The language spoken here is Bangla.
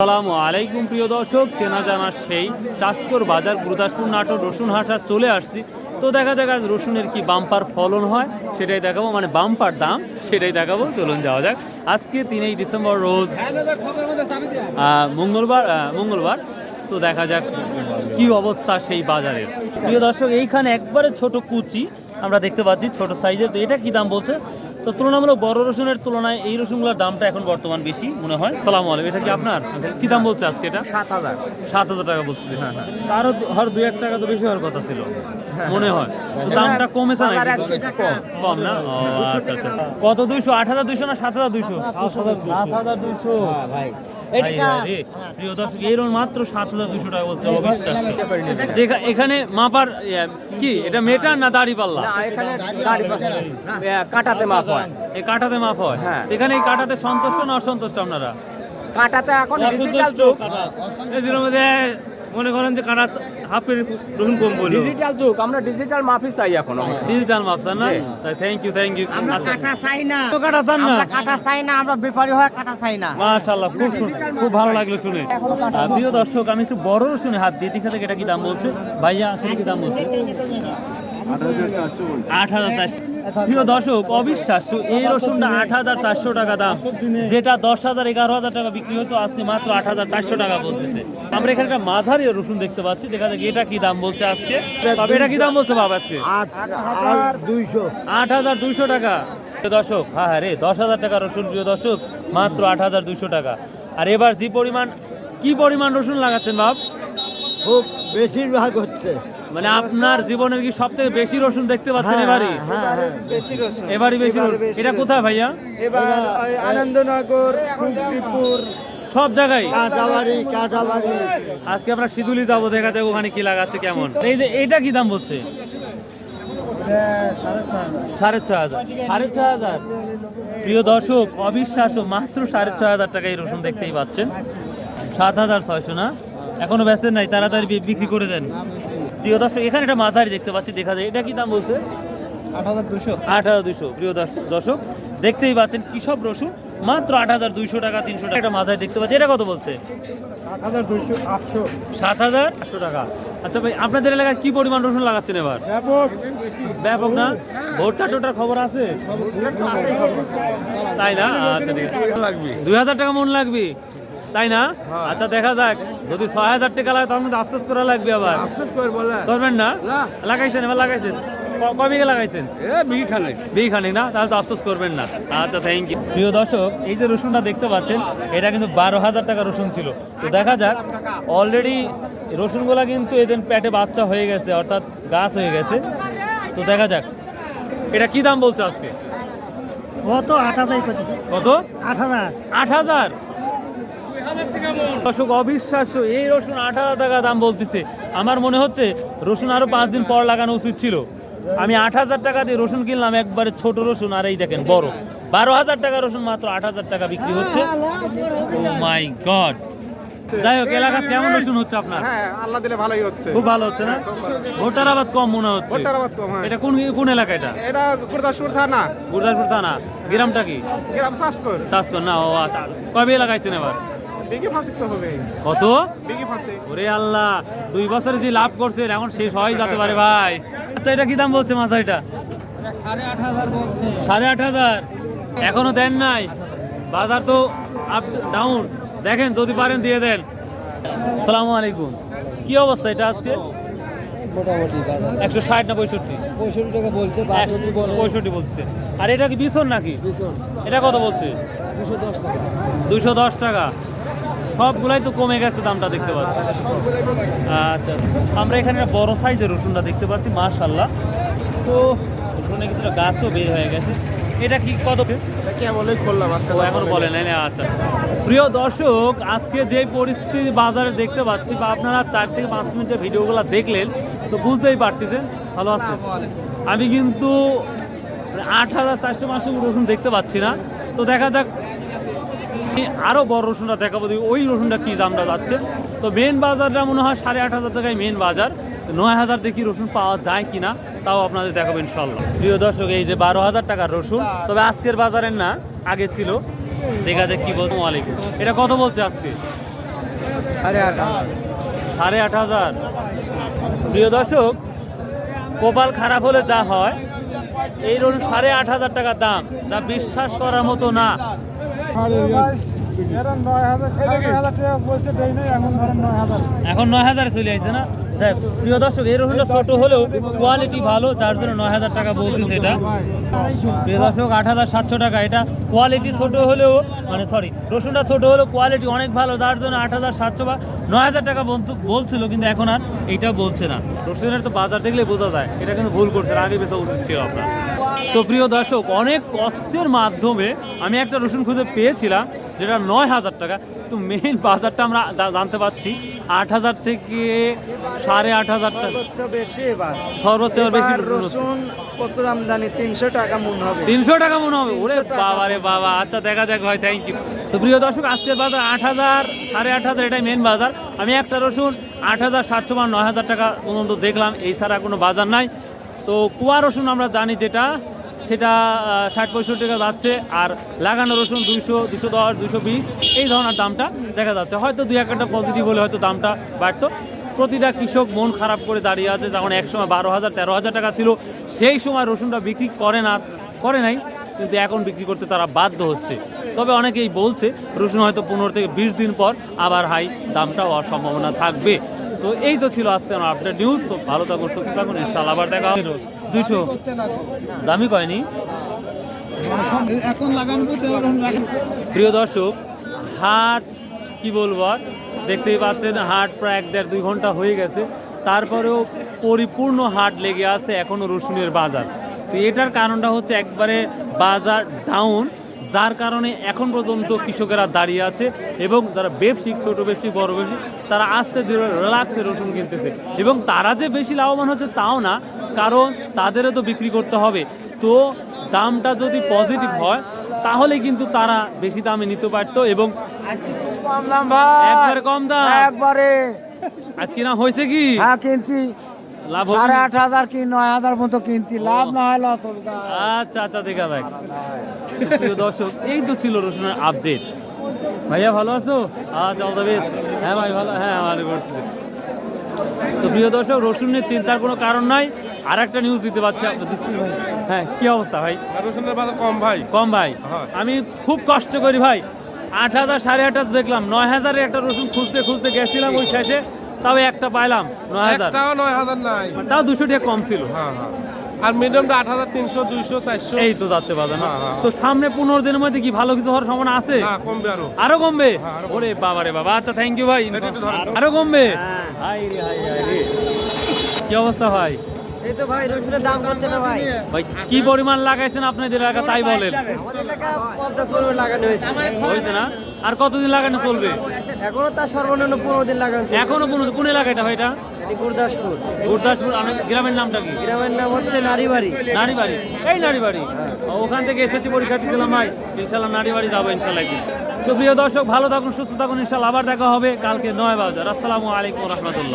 আসসালামু আলাইকুম প্রিয় দর্শক, চেনা জানা সেই চাষকর বাজার গুরুদাসপুর নাটক রসুন হাট চলে আসছি। তো দেখা যাক আজ রসুনের কি বাম্পার ফলন হয়, সেটাই দেখাবো। মানে বাম্পার দাম, সেটাই দেখাবো। চলুন যাওয়া যাক। আজকে তিনই ডিসেম্বর রোজ মঙ্গলবার মঙ্গলবার। তো দেখা যাক কি অবস্থা সেই বাজারের। প্রিয় দর্শক, এইখানে একবারে ছোট কুচি, আমরা দেখতে পাচ্ছি ছোট সাইজের। তো এটা কি দাম বলছে? তো তুলনামূলক বড় রসুনের তুলনায় এই রসুনগুলোর দামটা এখন বর্তমান বেশি মনে হয়? সালাম আলাইকুম এটা কি আপনার? কি দাম বলছে আজকে এটা? সাত হাজার। সাত হাজার টাকা বলছে হ্যাঁ হ্যাঁ। তারও দু- হর দুই এক টাকা তো বেশি হওয়ার কথা ছিল। মনে হয়। দামটা কমেছে না কম। কম না? ও, আচ্ছা আচ্ছা। কত দুইশো? আট হাজার দুইশো না সাত হাজার দুইশো? সাত হাজার দুইশো। ভাই ভাই, প্রিয় দর্শক এরকম মাত্র সাত হাজার দুশো টাকা বলছে এখানে মাপার কি? এটা মেটার না দাড়ি পাল্লা? কাঁটাতে মাপ হয়। এই কাটাতে মাপ হয়? হ্যাঁ। এখানে এই কাটাতে সন্তুষ্ট না অসন্তুষ্ট আপনারা? কাটাতে এখন ডিজিটাল যুগ। মনে করেন যে কাটা হাফ কেজি রসুন কম বলি ডিজিটাল যুগ আমরা ডিজিটাল মাফি চাই এখন। ডিজিটাল মাপসান না? জি। থ্যাংক ইউ থ্যাংক ইউ আমরা কাটা চাই না। তো কাটা চান না? আমরা কাটা চাই না আমরা ব্যাপারী হয় কাটা চাই না। মাশাআল্লাহ খুব শুন- খুব ভালো লাগল শুনে। প্রিয় দর্শক আমি একটু বড় শুনে হাত দিয়ে দেখা থেকে এটা কি দাম বলছে। ভাইয়া আসলে কি দাম বলছে? আট হাজার চারশো প্রিয় দর্শক অবিশ্বাস্য এই রসুনটা আট হাজার চারশো টাকা দাম। যেটা দশ হাজার এগারো হাজার টাকা বিক্রি হতো আজকে মাত্র আট হাজার চারশো টাকা বলতেছে। আমরা এখানে একটা মাঝারি রসুন দেখতে পাচ্ছি দেখা যাক এটা কি দাম বলছে আজকে। তবে এটা কি দাম বলছে বাবা আজকে? আট হাজার দুইশো। টাকা। দর্শক হ্যাঁ হ্যাঁ রে দশ হাজার টাকা রসুন প্রিয় দর্শক মাত্র আট হাজার দুইশো টাকা। আর এবার যে পরিমাণ কি পরিমাণ রসুন লাগাচ্ছেন বাপ? খুব বেশিরভাগ হচ্ছে। মানে আপনার জীবনের কি সব থেকে বেশি রসুন দেখতে পাচ্ছেন এবারই? বেশি রসুন। এবারই বেশি রসুন। এটা কোথায় ভাইয়া? এবার আনন্দনগর কুকদিপুর সব জায়গায়? কাটাবাড়ি কাটাবাড়ি আজকে আমরা সিধুলি যাব দেখা যাক ওখানে কি লাগাচ্ছে কেমন। এই যে এইটা কি দাম বলছে? সাড়ে ছয় হাজার। সাড়ে হাজার। প্রিয় দর্শক অবিশ্বাস্য মাত্র সাড়ে ছয় হাজার টাকা এই রসুন দেখতেই পাচ্ছেন। সাত হাজার ছয়শো না? এখনও বেচেন নাই তাড়াতাড়ি বিক্রি করে দেন। প্রিয় দর্শক এখানে একটা মাঝারি দেখতে পাচ্ছি দেখা যায়। এটা কি দাম বলছে? আট হাজার দুশো আট হাজার দুশো প্রিয় দর্শক দেখতেই পাচ্ছেন কি সব রসুন। মাত্র আট হাজার দুইশো টাকা তিনশো টাকা একটা মাঝারি দেখতে পাচ্ছি। এটা কত বলছে? আট হাজার দুশো আটশো। সাত হাজার আটশো টাকা। আচ্ছা ভাই আপনাদের এলাকায় কি পরিমাণ রসুন লাগাচ্ছেন এবার? ব্যাপক। ব্যাপক না? ভোটটা টোটার খবর আছে? তাই না? আচ্ছা দুই হাজার টাকা মন লাগবে? তাই না? আচ্ছা দেখা যাক। যদি ছয় হাজার টাকা লাগে তখন কিন্তু আফসোস করা লাগবে আবার। করবেন না? লাগাইছেন এবার লাগাইছেন। লাগাইছেন? না? তাহলে তো আফসোস করবেন না। আচ্ছা থ্যাংক ইউ প্রিয় দর্শক এই যে রসুনটা দেখতে পাচ্ছেন এটা কিন্তু বারো হাজার টাকা রসুন ছিল। তো দেখা যাক অলরেডি রসুনগুলা কিন্তু এদের পেটে বাচ্চা হয়ে গেছে অর্থাৎ গাছ হয়ে গেছে। তো দেখা যাক। এটা কি দাম বলছে আজকে? কত? আট হাজার কত? আট হাজার। আট হাজার? দর্শক অবিশ্বাস্য এই রসুন হাজার টাকা দাম বলতেছে। আমার মনে হচ্ছে রসুন আরও পাঁচ দিন পর লাগানো উচিত ছিল। আমি আট হাজার টাকা দিয়ে রসুন কিনলাম একবারে ছোট রসুন আর এই দেখেন বড়। বারো হাজার টাকা রসুন মাত্র আট হাজার টাকা বিক্রি হচ্ছে। ও মাই গড যাই হোক এলাকা কেমন রসুন হচ্ছে আপনার? হ্যাঁ আল্লাহ দিলে ভালোই হচ্ছে। খুব ভালো হচ্ছে না? ভোটার আবাদ কম মনে হচ্ছে। ভোটার আবাদ কম, হ্যাঁ। এটা কোন কোন এলাকা এটা? এটা গুরদাসপুর থানা। গুরদাসপুর থানা। গ্রামটা কি? গ্রাম শাসকর চাষকর না ও আচ্ছা। কবে লাগাইছেন এবার? বিঘি ফাঁসি তো হবে কত? বিঘি ফাঁসি। ওরে আল্লাহ দুই বছরে যে লাভ করছেন এখন শেষ হয়ে যেতে পারে ভাই। আচ্ছা এটা কি দাম বলছে মাছ এটা সাড়ে আট হাজার এখনও দেন নাই। বাজার তো আপ ডাউন দেখেন যদি পারেন দিয়ে দেন। সালামু আলাইকুম। কি অবস্থা এটা আজকে? মোটামুটি একশো ষাট না পঁয়ষট্টি? পঁয়ষট্টি টাকা বলছে পঁয়ষট্টি বলছে। আর এটা কি বিছন নাকি? এটা কত বলছে? দুশো দশ টাকা। দুশো দশ টাকা। সবগুলাই তো কমে গেছে দামটা দেখতে পাচ্ছি। আচ্ছা আমরা এখানে বড় সাইজের রসুনটা দেখতে পাচ্ছি মাশাল্লাহ তো রসুনে কিছুটা গাছও বের হয়ে গেছে। এটা কি কত? এখন বলে নাই আচ্ছা। প্রিয় দর্শক আজকে যে পরিস্থিতি বাজারে দেখতে পাচ্ছি বা আপনারা চার থেকে পাঁচ মিনিটের ভিডিওগুলো দেখলেন তো বুঝতেই পারতেছেন। ভালো আছে আমি কিন্তু আট হাজার চারশো পাঁচশো রসুন দেখতে পাচ্ছি না। তো দেখা যাক আমি আরও বড় রসুনটা দেখাবো দেখি ওই রসুনটা কি দামটা যাচ্ছে। তো মেন বাজারটা মনে হয় সাড়ে আট হাজার টাকায় মেন বাজার। তো নয় হাজার দেখি রসুন পাওয়া যায় কিনা তাও আপনাদের দেখাবো ইনশাল্লাহ প্রিয় দর্শক এই যে বারো হাজার টাকার রসুন তবে আজকের বাজারের না আগে ছিল। দেখা যাক কি বলব আলাইকুম এটা কত বলছে আজকে? সাড়ে আট সাড়ে আট হাজার। প্রিয় দর্শক কপাল খারাপ হলে যা হয় এই রসুন সাড়ে আট হাজার টাকা দাম যা বিশ্বাস করার মতো না। Hallelujah. এখন নয় হাজারে। চলে আসছে না? দেখ, প্রিয় দর্শক এই রসুনটা ছোট হলেও কোয়ালিটি ভালো যার জন্য নয় হাজার টাকা বলতেছে এটা। প্রিয় দর্শক আট হাজার সাতশো টাকা এটা কোয়ালিটি ছোট হলেও মানে সরি রসুনটা ছোট হলেও কোয়ালিটি অনেক ভালো যার জন্য আট হাজার সাতশো বা নয় হাজার টাকা বলতো বলছিল কিন্তু এখন আর এইটা বলছে না। রসুনের তো বাজার দেখলে বোঝা যায় এটা কিন্তু ভুল করছে আগে বেচা উচিত ছিল আপনার। তো প্রিয় দর্শক অনেক কষ্টের মাধ্যমে আমি একটা রসুন খুঁজে পেয়েছিলাম যেটা নয় হাজার টাকা। তো মেইন বাজারটা আমরা জানতে পারছি আট হাজার থেকে সাড়ে আট হাজার টাকা। সর্বোচ্চ বেশি এবার। সর্বোচ্চ বেশি রসুন প্রচুর আমদানি তিনশো টাকা মন হবে। তিনশো টাকা মনে হবে। ওরে বাবা রে বাবা আচ্ছা দেখা যাক ভাই থ্যাংক ইউ তো প্রিয় দর্শক আজকের বাজার আট হাজার সাড়ে আট হাজার এটাই মেন বাজার। আমি একটা রসুন আট হাজার সাতশো বা নয় হাজার টাকা পর্যন্ত দেখলাম এই ছাড়া কোনো বাজার নাই। তো কুয়া রসুন আমরা জানি যেটা সেটা ষাট পঁয়ষট্টি টাকা যাচ্ছে আর লাগানো রসুন দুইশো দুশো দশ দুশো বিশ, এই ধরনের দামটা দেখা যাচ্ছে। হয়তো দুই একটা পজিটিভ হলে হয়তো দামটা বাড়তো। প্রতিটা কৃষক মন খারাপ করে দাঁড়িয়ে আছে। যখন এক সময় বারো হাজার, তেরো হাজার টাকা ছিল। সেই সময় রসুনটা বিক্রি করে না, করে নাই, কিন্তু এখন বিক্রি করতে তারা বাধ্য হচ্ছে। তবে অনেকেই বলছে, রসুন হয়তো পনেরো থেকে বিশ দিন পর আবার হাই দামটা হওয়ার সম্ভাবনা থাকবে। তো এই তো ছিল আজকে আমার আপডেট নিউজ ভালো থাকুন, সুস্থ থাকুন। ইনশাল্লাহ আবার দেখা দুইশো। দামি কয়নি? প্রিয় দর্শক হাট কি বলব আর? দেখতেই পাচ্ছেন হাট প্রায় এক দেড় দুই ঘণ্টা হয়ে গেছে। তারপরেও পরিপূর্ণ হাট লেগে আছে এখনও রসুনের বাজার। তো এটার কারণটা হচ্ছে একবারে বাজার ডাউন যার কারণে এখন পর্যন্ত কৃষকেরা দাঁড়িয়ে আছে এবং যারা ব্যবসায়িক ছোট ব্যবসায়িক বড় ব্যবসায়িক তারা আস্তে ধীরে রিল্যাক্সে রসুন কিনতেছে। এবং তারা যে বেশি লাভবান হচ্ছে তাও না কারণ তাদেরও তো বিক্রি করতে হবে। তো দামটা যদি পজিটিভ হয় তাহলে কিন্তু তারা বেশি দামে নিতে পারতো এবং একবারে কম দাম। একবারে। আজকে না হয়েছে কি? হ্যাঁ কিনছি। লাভ সাড়ে কি? আট হাজার কি নয় হাজার মতো কিনছি লাভ না হয় লস হবে আচ্ছা আচ্ছা দেখা যাক। প্রিয় দর্শক এই তো ছিল রসুনের আপডেট ভাইয়া ভালো আছো? আচ্ছা অল দ্য বেস্ট হ্যাঁ ভাই ভালো। হ্যাঁ তো প্রিয় দর্শক রসুনের চিন্তার কোনো কারণ নাই। আর একটা নিউজ দিতে পারছি দিচ্ছি ভাই। হ্যাঁ কি অবস্থা ভাই? রসুনের বাজার কম ভাই। কম ভাই। হ্যাঁ। আমি খুব কষ্ট করি ভাই। আট হাজার সাড়ে আট হাজার দেখলাম। নয় হাজারে একটা রসুন খুঁজতে খুঁজতে গেছিলাম ওই শেষে। তাও একটা পাইলাম নয় হাজার। একটাও নয় হাজার নাই। তাও দুশো টাকা কম ছিল। হ্যাঁ হ্যাঁ। আর মিডিয়ামটা আট হাজার তিনশো দুইশো চারশো। এই তো যাচ্ছে বাজার না? হ্যাঁ। তো সামনে পনেরো দিনের মধ্যে কি ভালো কিছু হওয়ার সম্ভাবনা আছে? কমবে আরও। আরও কমবে? ওরে বাবা রে বাবা আচ্ছা থ্যাংক ইউ ভাই। আরও কমবে? হ্যাঁ। হাই রে হাই হাই রে। কি অবস্থা ভাই? এই তো ভাই রসুনের দাম করছে না ভাই। ভাই কি পরিমাণ লাগাইছেন আপনাদের এলাকা? তাই বলেন। আমাদের এলাকা পদ্মা করবে লাগানো হয়েছে। হয়েছে না? আর কতদিন লাগানো চলবে? এখনও তার সর্বনিম্ন পনেরো দিন লাগানো এখনও পর্যন্ত কোন এলাকা এটা ভাই এটা? গুরদাসপুর। গ্রামের নামটা কি? গ্রামের নাম হচ্ছে নারীবাড়ি এই নারী বাড়ি ওখান থেকে এসেছি পরীক্ষা দিয়েছিলাম ভাই। ইনশাল্লাহ নারী বাড়ি যাব ইনশাল্লাহ একদিন। তো প্রিয় দর্শক ভালো থাকুন সুস্থ থাকুন ইনশাল্লাহ আবার দেখা হবে কালকে নয় বাজার। আসসালামু আলাইকুম রহমতুল্লাহ।